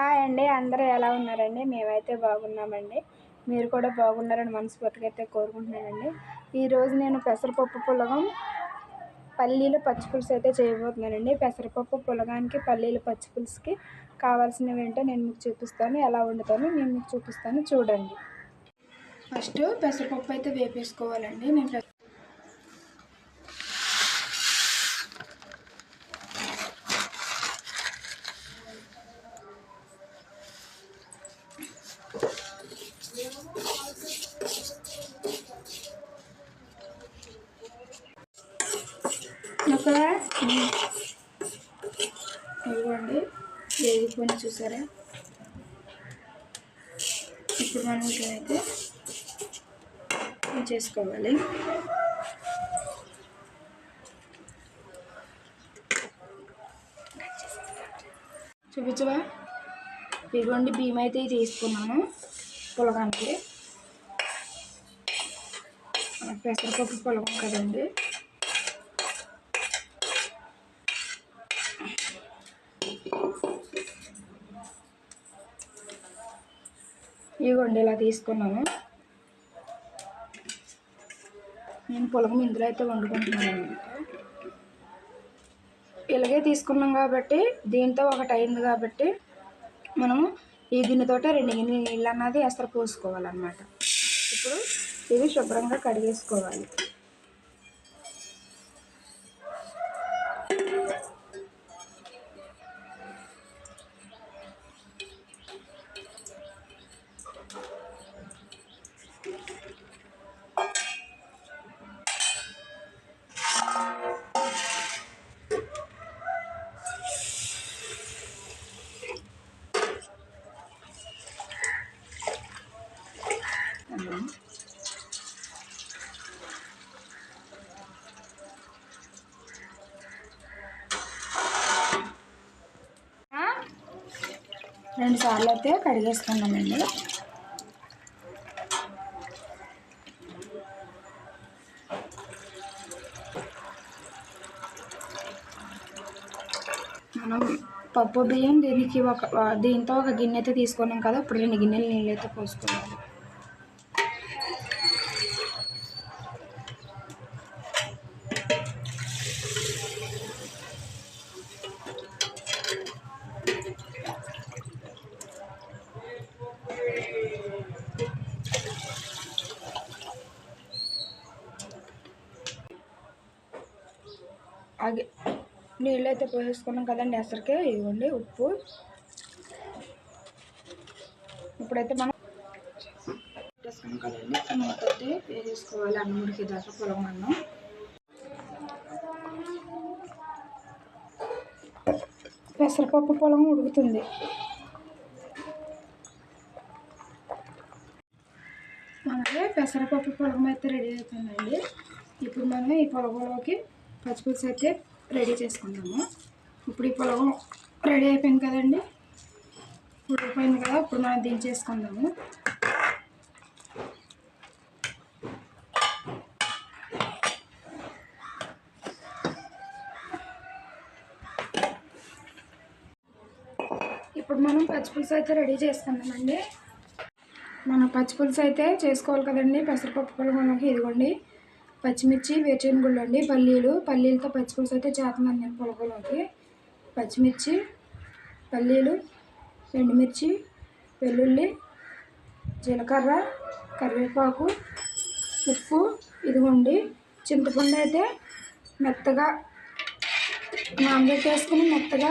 Hi అండి. అందరూ ఎలా ఉన్నారండి? మేమైతే బాగున్నామండి. మీరు కూడా బాగున్నారని మనస్ఫూర్తిగా అయితే కోరుకుంటున్నానండి. ఈరోజు నేను పెసరపప్పు పులగం పల్లీలు పచ్చిపులుసు అయితే చేయబోతున్నానండి. పెసరపప్పు పులగానికి పల్లీలు పచ్చిపులుసుకి కావాల్సినవి ఏంటో నేను మీకు చూపిస్తాను. ఎలా వండుతాను నేను మీకు చూపిస్తాను. చూడండి. ఫస్ట్ పెసరపప్పు అయితే వేపేసుకోవాలండి. నేను పెస- ఇవ్వండి. వేగిపోయిన చూసారా? ఇప్పుడు మనం ఇట్లయితే చేసుకోవాలి. చూపించవా? ఇదిగోండి బియ్యం అయితే తీసుకున్నాను పులగానికి. పెసరపప్పు పొలగం కదండి. ఇదిగోండి ఇలా తీసుకున్నాను. నేను పొలం ఇందులో అయితే వండుకుంటున్నాను అనమాట ఇలాగే తీసుకున్నాం కాబట్టి దీంతో ఒకటి అయింది కాబట్టి మనము ఈ గిన్నెతోటే రెండు గిన్నె నీళ్ళు అన్నది ఎసరు పోసుకోవాలన్నమాట. ఇప్పుడు ఇది శుభ్రంగా కడిగేసుకోవాలి. సార్లు అయితే కడిగేసుకున్నామండి మనం పప్పు బియ్యం దీనికి ఒక దీంతో ఒక గిన్నె అయితే తీసుకున్నాం కదా ఇప్పుడు రెండు గిన్నెలు నీళ్ళు అయితే పోసుకోవాలి నీళ్ళు అయితే పోసేసుకున్నాం కదండి అసలుకే. ఇవ్వండి ఉప్పు. ఇప్పుడైతే మనం వేసుకున్నాం కదండి. మూత అయితే వేసేసుకోవాలి అన్నం ఉడికేదాకా పొలం అన్నం. పెసరపప్పు పొలం ఉడుకుతుంది. మనకి పెసరపప్పు పొలం అయితే రెడీ అవుతుందండి. ఇప్పుడు మనం ఈ పొలంలోకి పచ్చిపులుసు అయితే రెడీ చేసుకుందాము. ఇప్పుడు ఈ పొలం రెడీ అయిపోయింది కదండి. ఉడికిపోయింది కదా ఇప్పుడు మనం దించేసుకుందాము ఇప్పుడు మనం పచ్చిపులుసు అయితే రెడీ చేసుకుందామండి. మనం పచ్చిపులుసు అయితే చేసుకోవాలి కదండి. పెసరపప్పు పొలంలోకి ఇదిగోండి. పచ్చిమిర్చి వేరుశనగుళ్ళు అండి పల్లీలు పల్లీలతో పచ్చిపులుసు అయితే చేతమంది నేను పొలకలోకి పచ్చిమిర్చి పల్లీలు ఎండుమిర్చి వెల్లుల్లి జీలకర్ర కరివేపాకు ఉప్పు ఇదిగోండి. చింతపండు అయితే మెత్తగా నానబెట్టేసుకుని మెత్తగా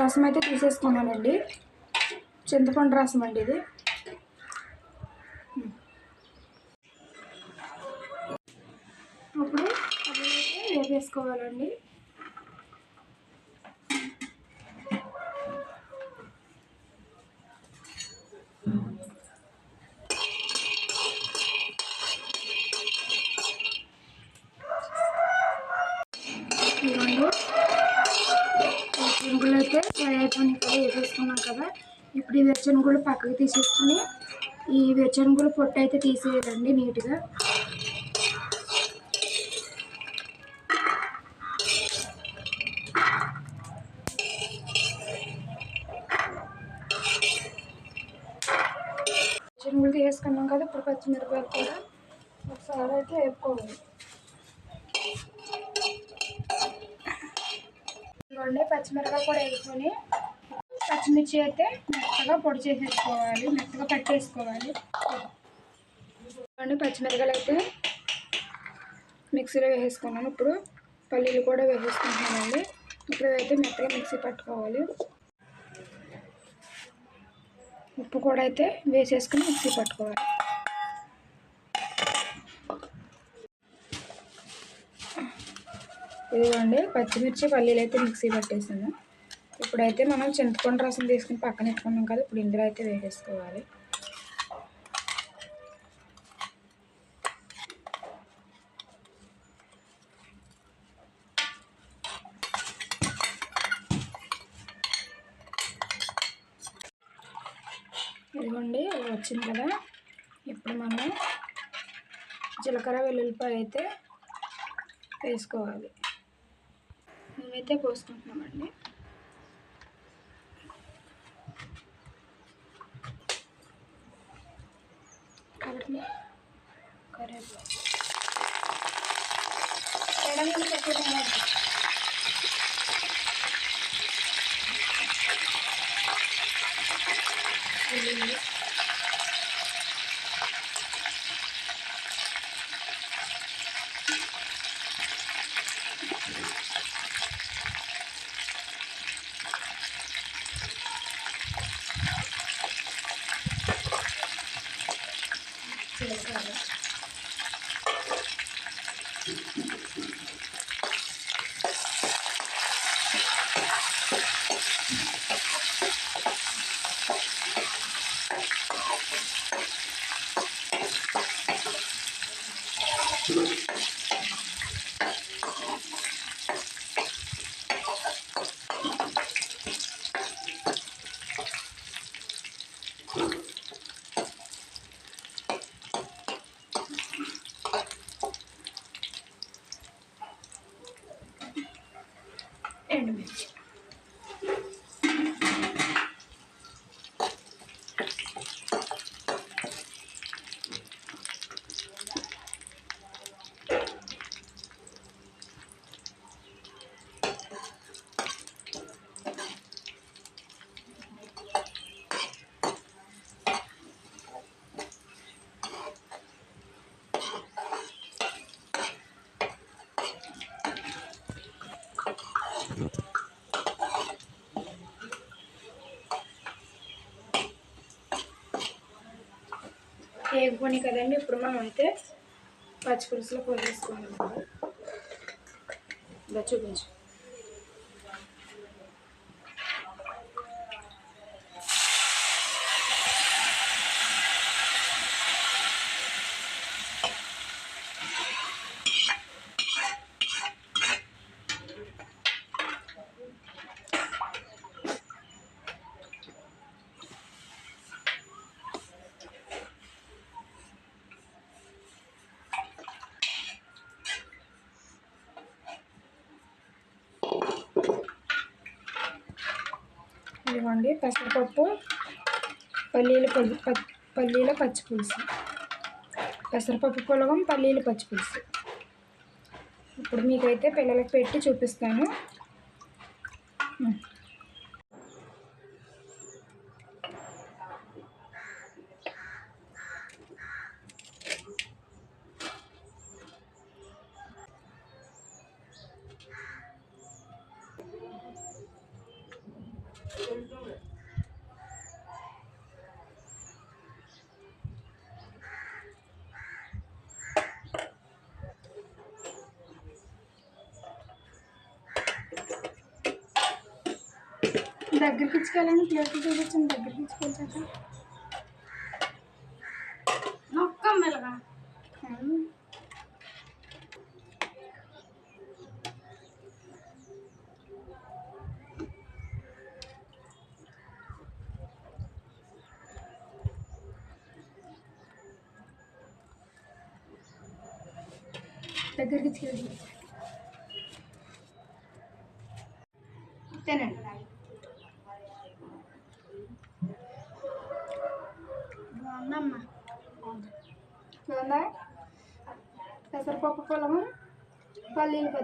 రసం అయితే తీసేసుకున్నానండి. చింతపండు రసం అండి ఇది. ఇప్పుడు అందులోకి వేపేసుకోవాలండి. చెనుగులు అయితే ఫ్రై అయిపోయినాయి కదా వేసేసుకున్నాం కదా. ఇప్పుడు ఈ వెచ్చనుగులు పక్కకు తీసేసుకుని ఈ వెచ్చనుగులు పొట్టు అయితే తీసేయాలండి నీట్గా. ఇప్పుడు పచ్చిమిరపకాయలు కూడా ఒకసారి అయితే వేపుకోవాలి. ఇదిగోండి పచ్చిమిరపకాయ కూడా వేసుకొని పచ్చిమిర్చి అయితే మెత్తగా పొడి చేసేసుకోవాలి మెత్తగా పట్టేసుకోవాలి ఇదిగోండి పచ్చిమిరపకాయలు అయితే మిక్సీలో వేసేసుకున్నాను ఇప్పుడు పల్లీలు కూడా వేసేసుకుంటున్నానండి ఇప్పుడు అయితే మెత్తగా మిక్సీ పట్టుకోవాలి. ఉప్పు కూడా అయితే వేసేసుకుని మిక్సీ పట్టుకోవాలి. ఇదిగోండి పచ్చిమిర్చి పల్లీలు అయితే మిక్సీ పట్టేసాను. ఇప్పుడైతే మనం చింతపండు రసం తీసుకుని పక్కన ఎత్తుకున్నాం కదా ఇప్పుడు ఇందులో అయితే వేసేసుకోవాలి. ఇదిగోండి వచ్చింది కదా. ఇప్పుడు మనం జీలకర్ర వెల్లుల్లిపాయ అయితే వేసుకోవాలి. అయితే పోసుకుంటున్నామండి. కాబట్టి కరివేపాకు ఎడమని పెట్టేదాన్ని వేగిపోయి కదండి. ఇప్పుడు మనం అయితే పచ్చి పోసేసుకోవాలి ఇలా చూపించు. ఇవ్వండి. పెసరపప్పు పల్లీల పల్లి ప- పల్లీల పచ్చిపులుసు. పెసరపప్పు పొలగం పల్లీల పచ్చిపులుసు. ఇప్పుడు మీకైతే పిల్లలకి పెట్టి చూపిస్తాను. దగ్గరికి ఇచ్చుకెళ్ళండి ప్లేట్లు చూపించండి దగ్గరికి ఇచ్చుకెళ్ళాక నొక్కం మెల్లగా దగ్గరికి ఇచ్చుకెళ్ళి चुका लिंक